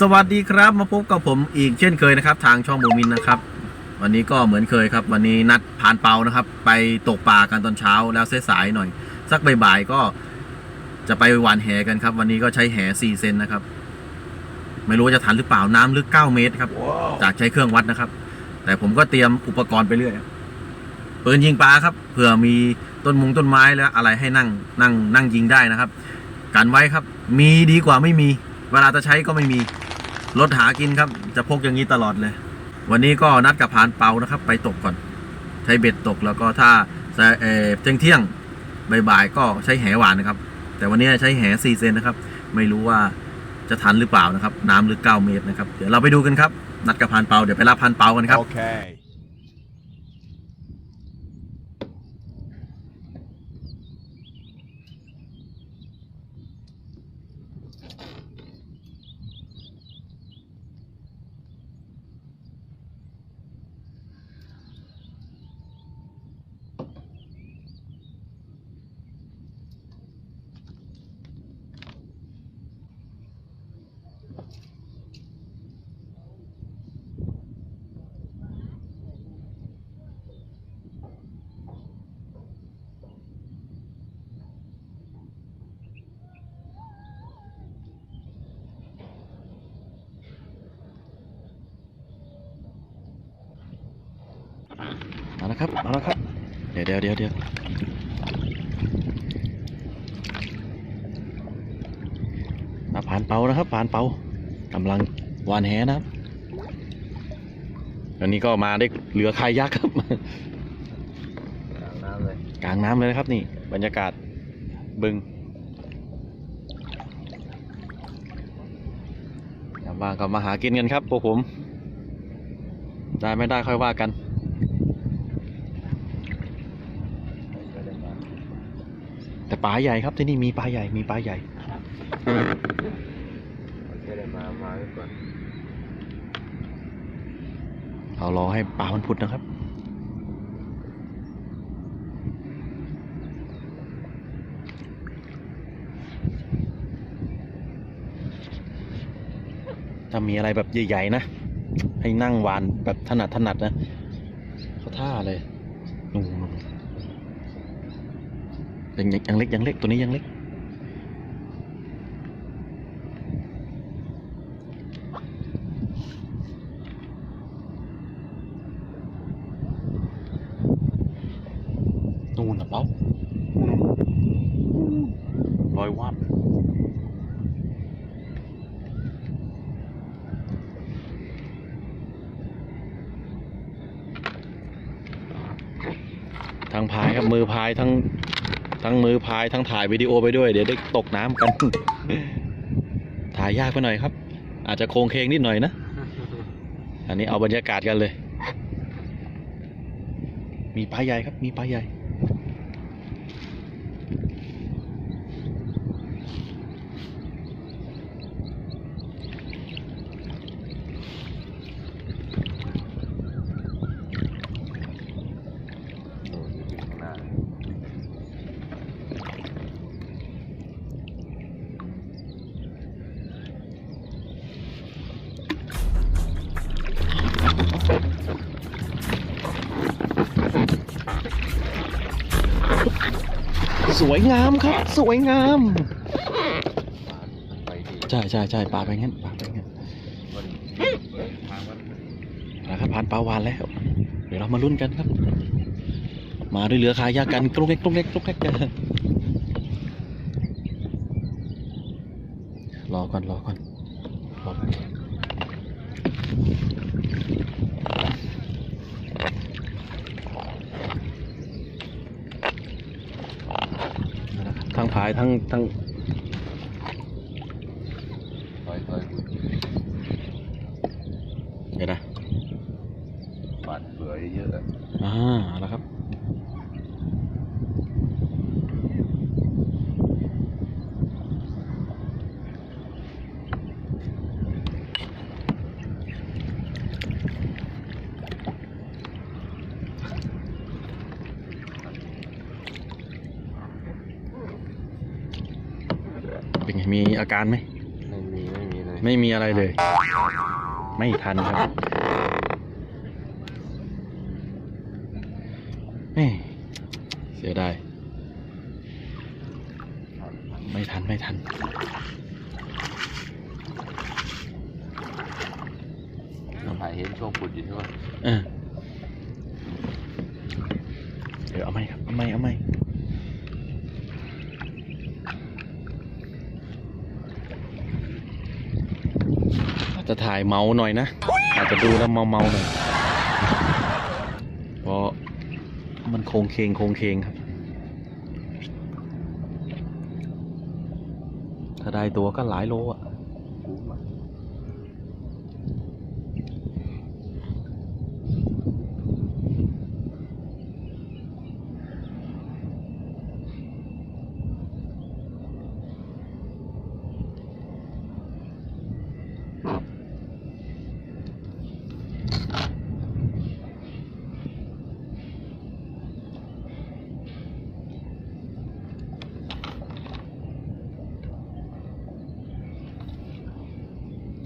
สวัสดีครับมาพบกับผมอีกเช่นเคยนะครับ ทางช่องบูมินนะครับ วันนี้ก็เหมือนเคยครับ วันนี้นัดผ่านเปานะครับ ไปตกปลากันตอนเช้าแล้วสายๆหน่อย สักบ่ายๆก็จะไปหวานแหกันครับ วันนี้ก็ใช้แห4เซนนะครับ ไม่รู้ว่าจะทันหรือเปล่าน้ำลึก 9 เมตรครับจากใช้เครื่องวัดนะครับ แต่ผมก็เตรียมอุปกรณ์ไปเรื่อยปืนยิงปลาครับเผื่อมีต้นมุงต้นไม้แล้วอะไรให้นั่งนั่งนั่งยิงได้นะครับกันไว้ครับ มีดีกว่าไม่มี เวลาจะใช้ก็ไม่มีรถหากินครับ จะพกอย่างนี้ตลอดเลย วันนี้ก็นัดกับพานเปานะครับ ไปตกก่อน ใช้เบ็ดตกแล้วก็ถ้าเออเที่ยงเที่ยงบ่ายๆก็ใช้แหหวานนะครับ แต่วันนี้ใช้แห4เซนนะครับ ไม่รู้ว่าจะทันหรือเปล่านะครับ น้ำลึก9เมตรนะครับ เดี๋ยวเราไปดูกันครับ นัดกับพานเปาเดี๋ยวไปรับพานเปากันครับ Okay. ครับเอาละครับ เดี๋ยวเดี๋ยวเดี๋ยวเดี๋ยวมาผ่านเปานะครับ ผ่านเปากำลังวานแหนะครับวันนี้ก็มาได้เหลือคายยักษ์ครับน้ำเลยกลางน้ำเลยนะครับนี่ บรรยากาศบึงยามว่างก็มาหากินกันครับพวกผม ได้ไม่ได้ค่อยว่ากัน ไม่ได้มา แต่ ปลาใหญ่ครับที่นี่มีปลาใหญ่มีปลาใหญ่ไม่ได้มามาไว้ก่อนเรารอให้ปลามันผุดนะครับถ้ามีอะไรแบบใหญ่ ๆ นะ ให้นั่งวานแบบถนัดถนัดนะเขาท่าเลยนู่นๆ ยังยังเล็กยังเล็กตัวนี้ยังเล็กนู่นนะเป้าลอยวับทั้งพายครับมือพายทั้ง ทั้งมือพายทั้งถ่ายวิดีโอไปด้วย เดี๋ยวได้ตกน้ำกัน ถ่ายยากไปหน่อยครับ อาจจะโค้งเคงนิดหน่อยนะ อันนี้เอาบรรยากาศกันเลย มีปลาใหญ่ครับ มีปลาใหญ่ โอ้ยอยู่ข้างหน้า สวยงามครับ สวยงาม ไปดีใช่ใช่ใช่ปลาไปงั้นปลาไปงั้นวันทางวันนะครับผ่านปลาวานแล้ว เดี๋ยวเรามาลุ้นกันครับ มาด้วยเรือคายากันกรุกเล็กกรุกเล็กกรุกเล็กกันรอก่อนรอก่อนรอก่อน ทั้งพายทั้งทั้งถอยถอยเดี๋ยวนะปาดเบื่อเยอะๆอะอ่าเอาแล้วครับ อาการไหมไม่มี ไม่มีเลย ไม่มีอะไรเลย ไม่ทันครับเอ้ยเสียดายไม่ทัน ไม่ทัน ถ่ายเห็นช่วงขุดอยู่ใช่ไหมเออเดี๋ยวเอาไหมครับ เอาไหมเอาไหม จะถ่ายเมาหน่อยนะ อาจจะดูแล้วเมาเมาหน่อยเพราะมันโคงเคงโคงเคงครับ ถ้าได้ตัวก็หลายโลอะ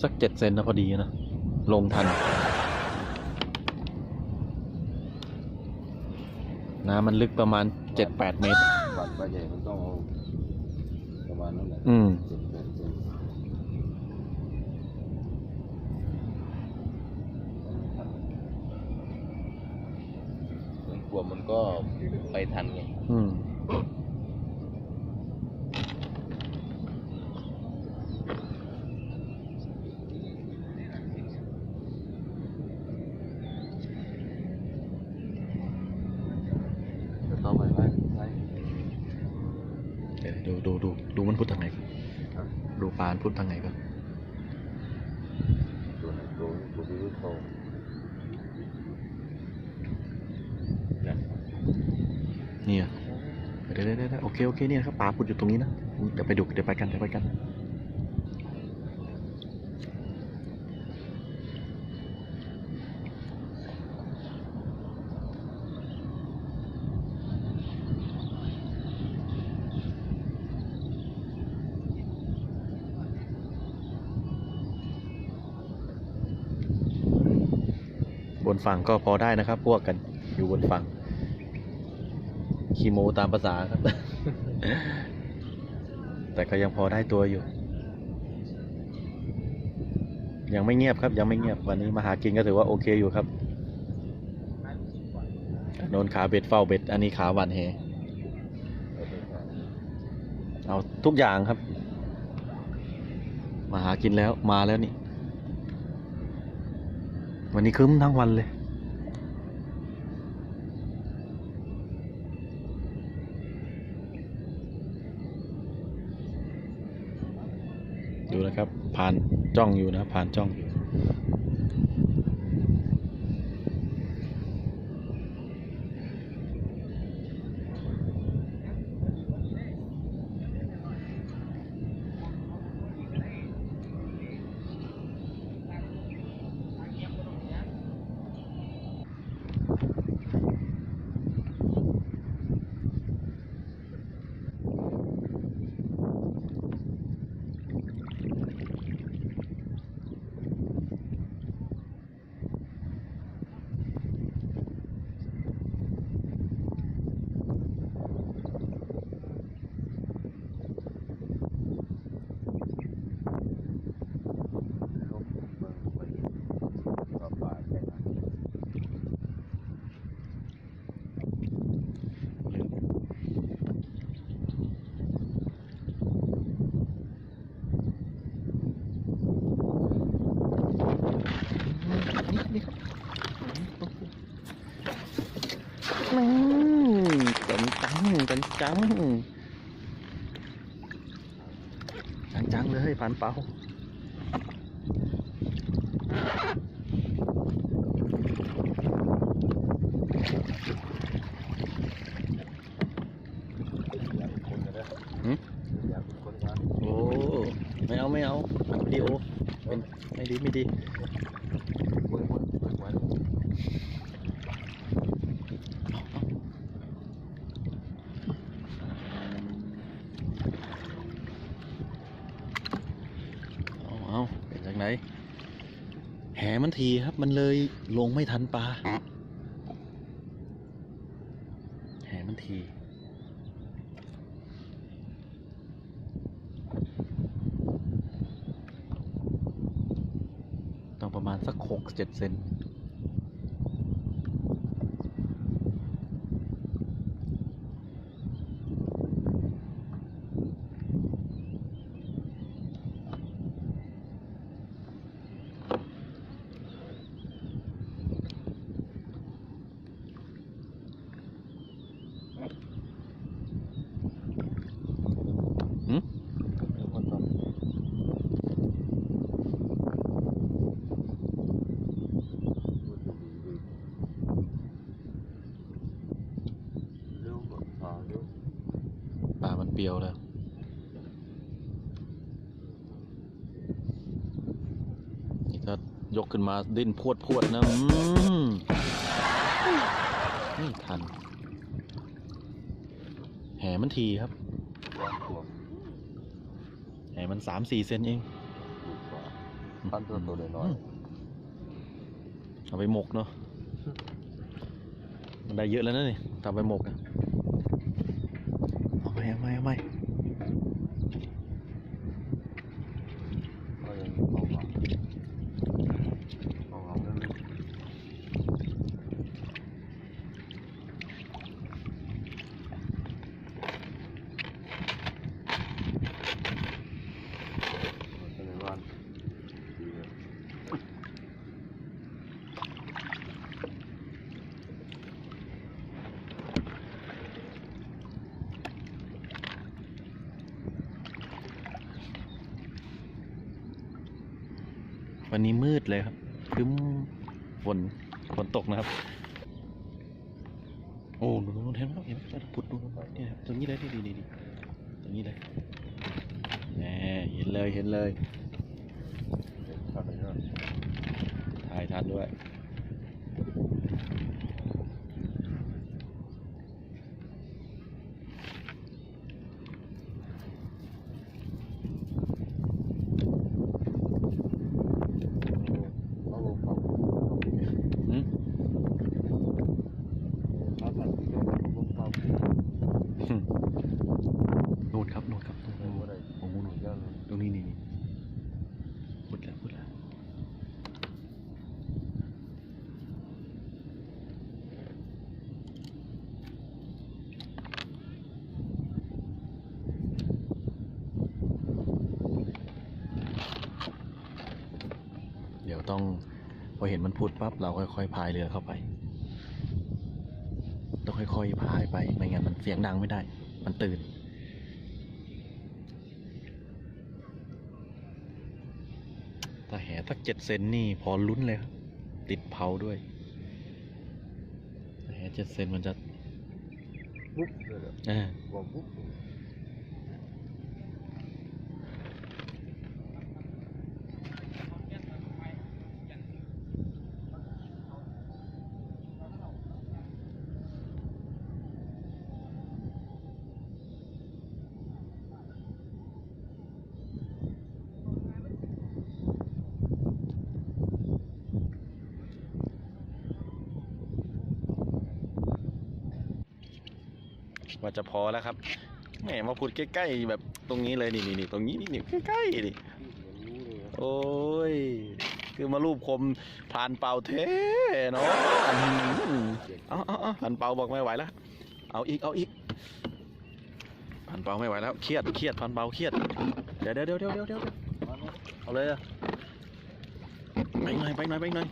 สักเจ็ดเซนนะพอดีนะ ลงทัน น้ำมันลึกประมาณเจ็ดแปดเมตรวัดปลาใหญ่มันต้องเอาประมาณนั้นแหละอืม เจ็ดแปดเซนเหมือนกลัวมันก็ไปทันไง อืม เดี๋ยวต้องไปไหมไป เดี๋ยวดูดูดูดูมันพุทธทางไหน ครับ ดูปลามันพุทธทางไหนก่อน ตัวไหนตัวนี้ตัวนี้โต เนี่ยเดี๋ยว เดี๋ยวเดี๋ยวโอเคโอเคเนี่ยครับปลาพุทธอยู่ตรงนี้นะ เดี๋ยวไปดูเดี๋ยวไปกันเดี๋ยวไปกันบนฝั่งก็พอได้นะครับ พวกกันอยู่บนฝั่งคีโมตามภาษาครับ แต่ก็ยังพอได้ตัวอยู่ ยังไม่เงียบครับ ยังไม่เงียบวันนี้มาหากินก็ถือว่าโอเคอยู่ครับโนนขาเบ็ดเฝ้าเบ็ด อันนี้ขาหวานแหเอาทุกอย่างครับ มาหากินแล้วมาแล้วนี่ วันนี้ครึ้มทั้งวันเลย ดู นะครับ ผ่านจ้องอยู่นะ ผ่านจ้องอยู่นี่ครับอืมจังจัง จัง จังจังจังเลยผ่านเปาหืมโอ้ ไม่เอาไม่เอาอัดวิดีโอเป็นไม่ดีไม่ดี เอาเอาไป ช้แหมัน ทีครับ มันเลยลงไม่ทันปลาแหมันทีต้องประมาณสักหกเจ็ดเซน หืม เดี๋ยวมันทำเร็วกว่าขาเร็ว ปลามันเปรียวแล้ว นี่ ถ้ายกขึ้นมาดิ้นพวดพวดๆนะอืมไม่ทัน แหมันทีครับวางตัวแหมันสามสี่เซนเองดูกว่าปั้นตัวตัวน้อยมเอาไปหมกเนาะมันได้เยอะแล้วนะนี่ทำไปหมกอะเอาไปเอาไปเอาไป ๆก็ยังเอามาเอามาเรื่อยๆเป็นไงบ้างดีเลย วันนี้มืดเลยครับครึ้มฝนฝนตกนะครับ โอ้ดูดูเห็นไหมเห็นไหมพุดดูดูเนี่ยตรงนี้เลยดีดีดีตรงนี้เลยแหมเห็นเลยเห็นเลยถ่ายทันด้วย เอาลงปั๊บ อืม เอาตัดที่ลงลงปั๊บ นู่นครับนู่นครับนู่น ไม่ นู่น ได้ โอ้โหนู่น ย่าง ตรงนี้นี่นี่พูดแล้วพูดแล้วเดี๋ยวต้องพอเห็นมันพู ดปั๊บเราค่อยๆพายเรือเข้าไป ต้องค่อยๆพายไป ไม่งั้นมันเสียงดังไม่ได้ มันตื่น ถ้าแหสักเจ็ดเซนนี่พอลุ้นเลยครับ ติดเผาด้วยถ้าแหเจ็ดเซนมันจะ ปุ๊บเลยอะอ่า บอกปุ๊บ ว่าจะพอแล้วครับแหมมาพูดใกล้ๆแบบตรงนี้เลยนี่นี่ตรงนี้นี่นี่ใกล้ๆนรู้เลยอะโอ้ยคือมารูปคมผ่านเป่าเทเนาะอืมเอาเอาเอผ่านเป่าบอกไม่ไหวแล้วเอาอีกเอาอีกผ่านเป่าไม่ไหวแล้วเครียดเครียดผ่านเป่าเครียดเดี๋ยวเดี๋ยวเดี๋ยวเดี๋ยวเดี๋ยวเดี๋ยวเอาเลยอะไปหน่อยไปหน่อยไปหน่อย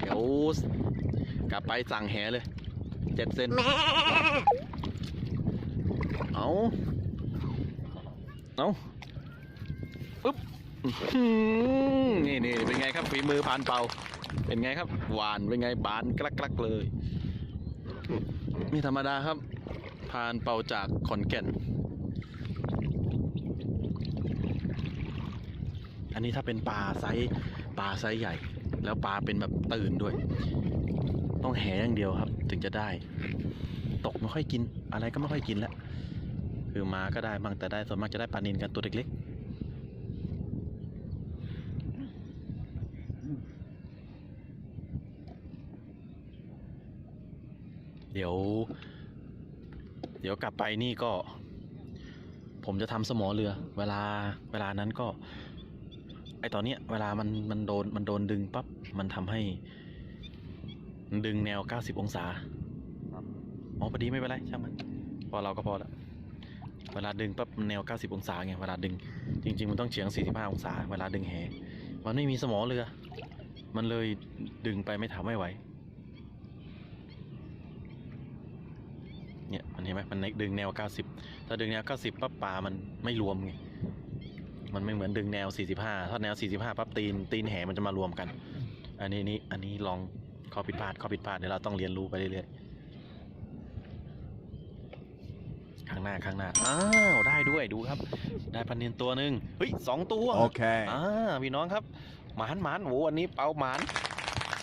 เดี๋ยวกลับไปสั่งแหเลย เจ็ดเซนเอาเอาปึ๊บอื้อหือนี่นี่เป็นไงครับฝีมือพานเป่า เป็นไงครับ หวานเป็นไงบานกลักกลักเลยนี่ธรรมดาครับพานเป่าจากขอนแก่น อันนี้ถ้าเป็นปลาไซส์ปลาไซส์ใหญ่ แล้วปลาเป็นแบบตื่นด้วย ต้องแหอย่างเดียวครับ ถึงจะได้ ตกไม่ค่อยกิน อะไรก็ไม่ค่อยกินแล้วคือมาก็ได้บางแต่ได้ส่วนมากจะได้ปลานินกันตัวเล็กๆ เดี๋ยว เดี๋ยวกลับไปนี่ก็ ผมจะทำสมอเรือ เวลาเวลานั้นก็ ไอตอนเนี้ย เวลามันมันโดนมันโดนดึงปั๊บมันทำให้ ดึงแนว 90 องศาครับอ๋อพอดีไม่เป็นไรช่างมัน พอเราก็พอแล้วเวลาดึงปั๊บแนว 90 องศาไงเวลาดึง จริง ๆ มันต้องเฉียง 45 องศา เวลาดึงแห มันไม่มีสมอเรือ มันเลยดึงไปไม่ทำไม่ไหว เนี่ยมันเห็นไหมมันดึงแนว 90 ถ้าดึงแนว 90ปั๊บปลามันไม่รวมไง มันไม่เหมือนดึงแนว 45 ถ้าแนว 45ปั๊บตีนตีนแหมันจะมารวมกัน อันนี้นี่อันนี้ลอง ข้อผิดพลาดข้อผิดพลาดเดี๋ยวเราต้องเรียนรู้ไปเรื่อยๆข้างหน้าข้างหน้าอ้าวได้ด้วยดูครับ ได้พันเนียนตัวหนึ่งเฮ้ยสองตัว Okay. อ่าพี่น้องครับหมานหมานโหวันนี้เปาหมาน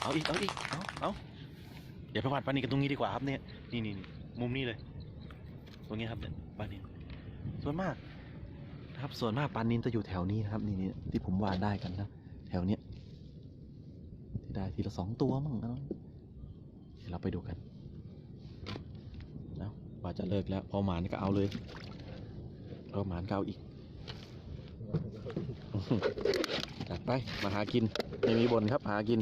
เอาอีกเอาอีกเอาเอาเดี๋ยวไปวาดปลานินกันตรงนี้ดีกว่าครับเนี่ยนี่นี่นี่มุมนี้เลย ตรงนี้ครับเนี่ยปลานินส่วนมากนะครับส่วนมากปลานินจะอยู่แถวนี้นะครับนี่นี่ที่ผมวาดได้กันนะ แถวเนี้ยที่ ได้ทีละสองตัวมั้งนะเดี๋ยวเราไปดูกันนะว่าจะเลิกแล้ว พอหมานก็เอาเลยพอหมานก็เอาอีก จัดไปมาหากินไม่มีบนครับหากิน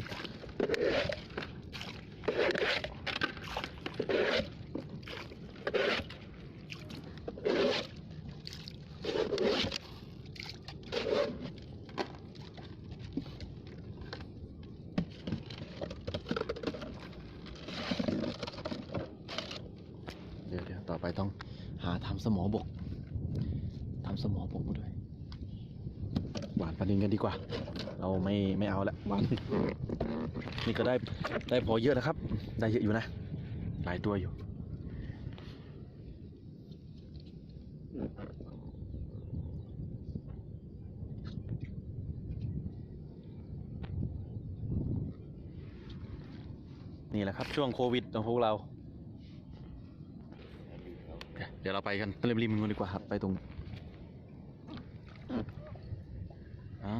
เดี๋ยวเดี๋ยวต่อไปต้องหาทำสมอบกทำสมอบกมาด้วย หวานปลานินกันดีกว่า เราไม่ไม่เอาละหวานนี่ก็ได้ได้พอเยอะนะครับ ได้เยอะอยู่นะ หลายตัวอยู่นี่แหละครับช่วงโควิดของพวกเรา เดี๋ยวเราไปกันริมริมกันดีกว่าครับไปตรงอ่า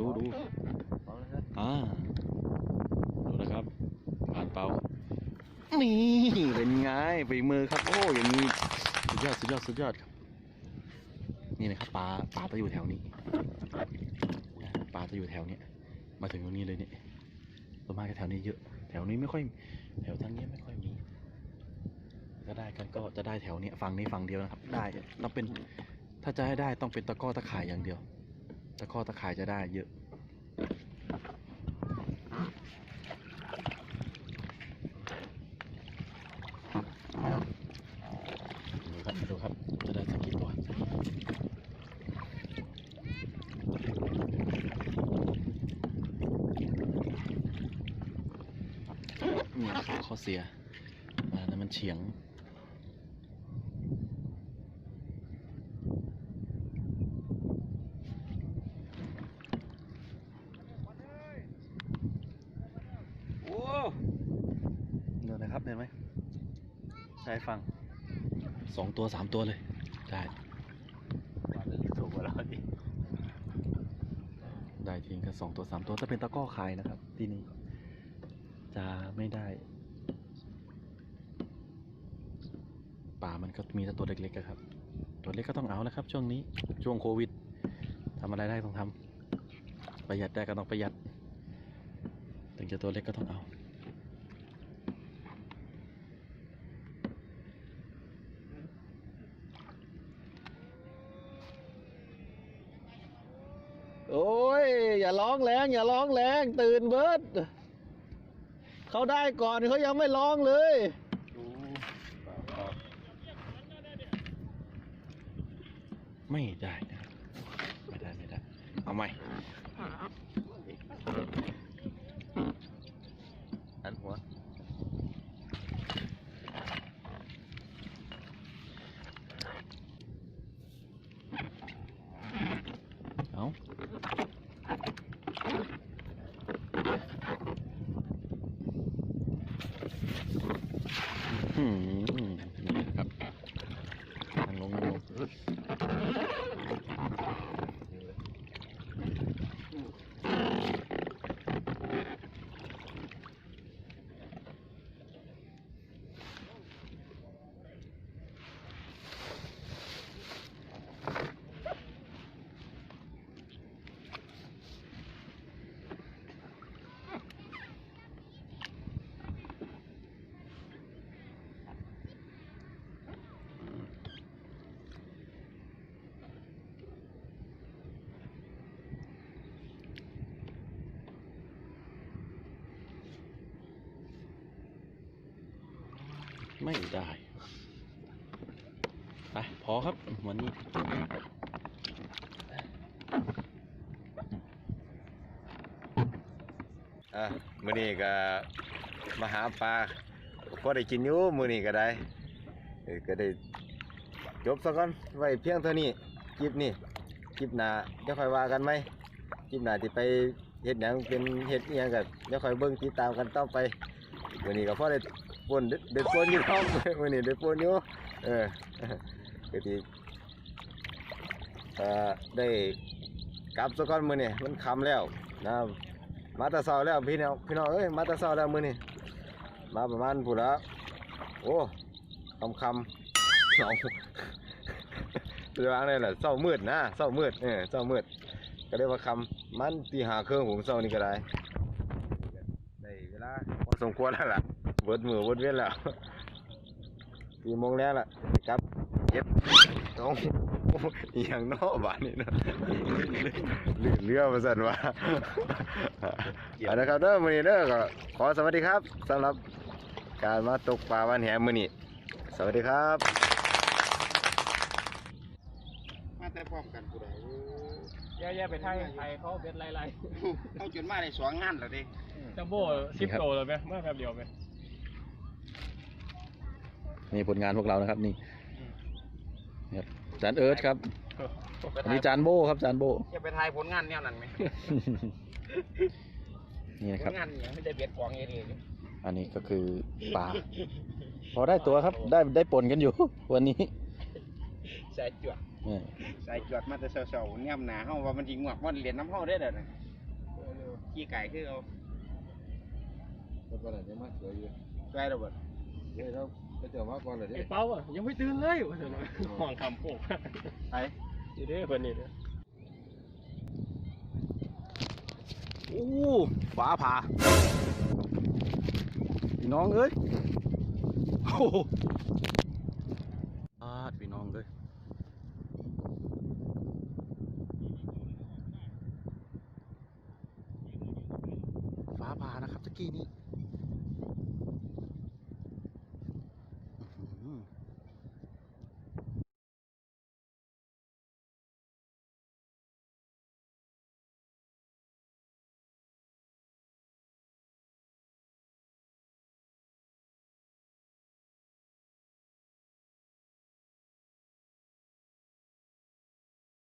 ดูดูอ่าดูนะครับผ่านเปานี่เป็นไงฝีมือครับโอ้อย่างนี้สุดยอดสุดยอดสุดยอดครับ นี่นะครับปลาปลาจะอยู่แถวนี้ปลาจะอยู่แถวนี้มาถึงตรงนี้เลยเนี่ยส่วมากแถวนี้เยอะ แถวนี้ไม่ค่อย แถวทางนี้ไม่ค่อยมี ก็ได้กันก็จะได้แถวนี้ฝั่งนี้ฝั่งเดียวนะครับ ได้ต้องเป็นถ้าจะให้ได้ต้องเป็นตะกร้อตะข่ายอย่างเดียว ตะกร้อตะข่ายจะได้เยอะดูครับดูครับจะได้สักกี่ตัวนี่นะครับข้อเสียอ่านั้นมันเฉียง โอ้เดี๋ยวนะครับเห็นไหมใช่ฟัง สอง ตัวสามตัวเลยได้ถูกกว่าเราดิได้ทิ้งกันสองตัวสามตัวถ้าเป็นตะกร้อขายนะครับ ที่นี่จะไม่ได้ป่ามันก็มีแต่ตัวเล็กๆอะครับ ตัวเล็กก็ต้องเอานะครับ ช่วงนี้ช่วงโควิดทำอะไรได้ต้องทำประหยัดได้ก็ต้องประหยัด ถึงจะตัวเล็กก็ต้องเอา โอ้ย อย่าร้องแรงอย่าร้องแรงตื่นเบิร์ดเขาได้ก่อนเขายังไม่ร้องเลยไม่ได้นะไม่ได้ไม่ได้ เอาใหม่ อันหัว เอา อืมนี่นะครับนั่งลงนั่งลง ไม่ได้ไปพอครับวันนี้อะมื้อนี้ก็มาหาปลาพอได้กินอยู่มื้อนี้ก็ได้เออก็ได้จบซะก่อนไว้เพียงเท่านี้คลิปนี้คลิปหน้าเดี๋ยวค่อยว่ากันไหมคลิปหน้าที่ไปเฮ็ดหยังเป็นเฮ็ดอิหยังก็เดี๋ยวค่อยเบิ่งติดตามกันต่อไปมื้อนี้ก็พอได้ นได้ปนอยู่ครับมื้อนี้ได้ปนอยู่เออก็สิเอ่ได้กลับซะก่อนมือนี้มันคำแล้วนะมาตะเช้าแล้วพี่น้องพี่น้องเอ้ยมาตะเช้าแล้วมือนี้มาประมาณผู้ละโอ้คำคำสองจะวางได้ล่ะเช้ามืดนะเช้ามืดเออเช้ามืด ก็ได้ว่าคำมันตีหาเครื่องผมเช้านี่ก็ได้ได้เวลาพอสมควรแล้วล่ะ เบิดมือเบิดเว้นแล้วปีโมงแล้วล่ะครับเย็บต้องอหย่างเนอกบ้านนี่เนาะลื่นเรือมาสั่นว่าเอาละครับเด้อมื้อนี้เด้อก็ขอสวัสดีครับสำหรับการมาตกปลาวันแหมื้อนี้สวัสดีครับ มาแต่พร้อมกันผู้ใดแย่ๆไปไทยไทยเขาเป็นไรเอาจนมาได้สองงานแล้วเด้ๆจัมโบ้สิบโตเลยไหมเมื่อแป๊บเดียวไหม นี่ผลงานพวกเรานะครับนี่นี่ครับจานเอิร์ธครับอันนี้จานโบครับจานโบจะไปถ่ายผลงานแนวนั้นไหมนี่นะผครับลงานเนี่ยไม่ได้เบ็ดกวางเองเลยอันนี้ก็คือปลาพอได้ตัวครับได้ได้ปนกันอยู่ วันนี้สายจวดเออสายจวดมาแต่เช้าๆเนี่ยหนาเฮาว่ามันสิงวกมันเหรียญน้ำเฮาได้เด้อนะขี้ไก่คือเอาแล้วก็ไหนจะมาสวยอยู่ใกล้แล้วเบิดเฮ้ยเราไป เจอมาก่อนเลยไอ้เป้าอะยังไม่ตื่นเลยว่าเถอะนะห่องคำโปกไปอยู่เด้อคนนี้เด้อโอ้ฟ้าผ่าพี่น้องเอ้ยโอ้โหอาดพี่น้องเอ้ยฟ้าผ่านะครับตะกี้นี้